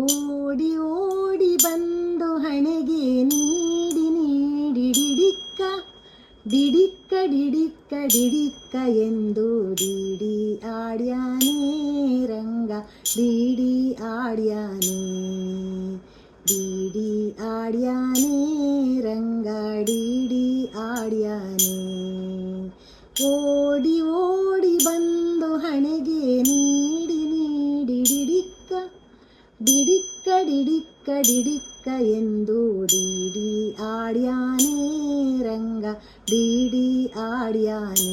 ഓടി ഓടി ബന്ധു ഹണകെ നീടി നീടിക്ക ഡിടിക്ക ഡിടിക്ക ഡിടിക്ക എന്തു ഡിടി ആടിയാനേ രംഗ ഡിടി ആടിയാനേ ഡിടി ആടിയാനേ രംഗ ഡിടി ആടിയാനേ ഓടി ഓടി ബന്ധു ഹണകെ നീ ഡിക്കടിക്കടിക്ക എന്തോ ഡിഡി ആടിയാനേ രംഗ ഡീഡി ആടിയാനേ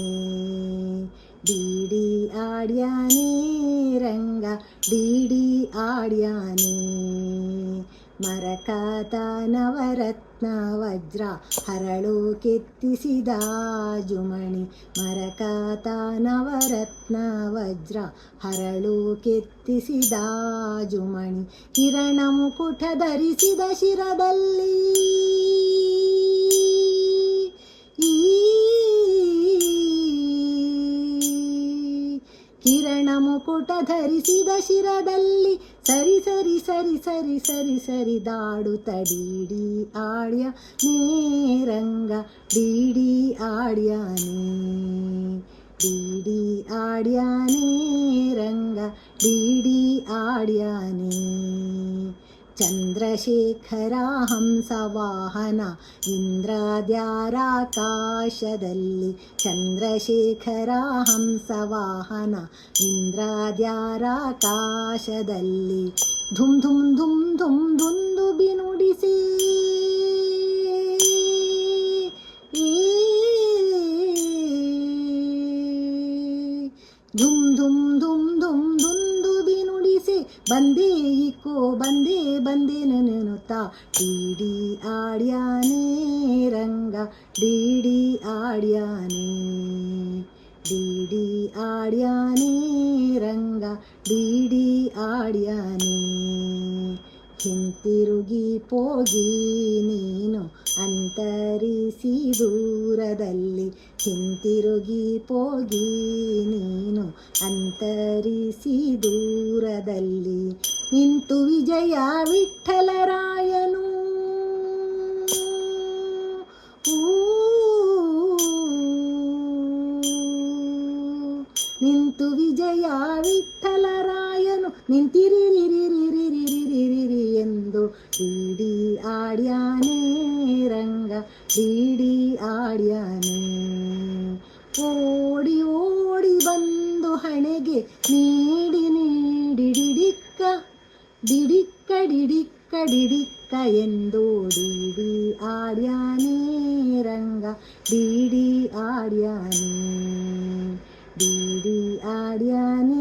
ഡീഡി ആടിയാനേ രംഗ ഡീഡി ആടിയാനേ ಮರಕಾತ ನವರತ್ನ ವಜ್ರ ಹರಳು ಕೆತ್ತಿಸಿದ ಜುಮಣಿ ಮರಕಾತ ನವರತ್ನ ವಜ್ರ ಹರಳು ಕೆತ್ತಿಸಿದ ಜುಮಣಿ ಕಿರಣ ಮುಕುಟ ಧರಿಸಿದ ಶಿರದಲ್ಲಿ ಕಿರಣ ಮುಕುಟ ಧರಿಸಿದ ಶಿರದಲ್ಲಿ സരി സരി സരി സരി സരി സരി ദാടു തടീടി ആടിയ നേരങ്ക ഡീഡി ആടിയാനേ ഡീഡി ആടിയാനേ രംഗ ഡീഡി ആടിയാനേ ಚಂದ್ರಶೇಖರ ಹಂಸವಾಹನ ಇಂದ್ರಾದ್ಯಾರಾಕಾಶದಲ್ಲಿ ಚಂದ್ರಶೇಖರ ಹಂಸವಾಹನ ಇಂದ್ರಾದ್ಯಾರಾಕಾಶದಲ್ಲಿ ಧುಮ್ ಧುಮ್ ಧುಮ್ ಧುಮ್ ದುಂದು ಬಿನುಡಿಸಿ ಬಂದೇ ಈಕೋ ಬಂದೇ ಬಂದೇ ನೆನೆನುತ್ತಾ ಡಿಡಿ ಆಡ್ಯಾನೇ ರಂಗ ಡಿಡಿ ಆಡ್ಯಾನೇ ಡಿಡಿ ಆಡ್ಯಾನೇ ರಂಗ ಡಿಡಿ ಆಡ್ಯಾನೇ ಹಿಂತಿರುಗಿ ಪೋಗಿ ನೀನು ಅಂತರಿಸಿ ದೂರದಲ್ಲಿ ಹಿಂತಿರುಗಿ ಪೋಗಿ ನೀನು ಅಂತರಿಸಿ ದೂರದಲ್ಲಿ ನಿಂತು ವಿಜಯ ವಿಠಲರಾಯನು ನಿಂತು ವಿಜಯ ವಿಠಲರಾಯನು ನಿಂತಿರಿರಿರಿರಿರಿರಿರಿರಿ ಎಂದು ಡಿಡಿ ಆಡ್ಯಾನೇ ರಂಗ ಡಿಡಿ ಆಡ್ಯಾನೇ ಓಡಿ ಓಡಿ ಬಂದು ಹಣೆಗೆ ನೀಡಿ ನೀಡಿ ಡಿಡಿಕ್ಕ ಡಿಡಿಕ್ಕ ಡಿಡಿಕ್ಕ ಡಿಡಿಕ್ಕ ಎಂದು ಡಿಡಿ ಆಡ್ಯಾನೇ ರಂಗ ಡಿಡಿ ಆಡ್ಯಾನೇ 哩哩啊，哩啊哩。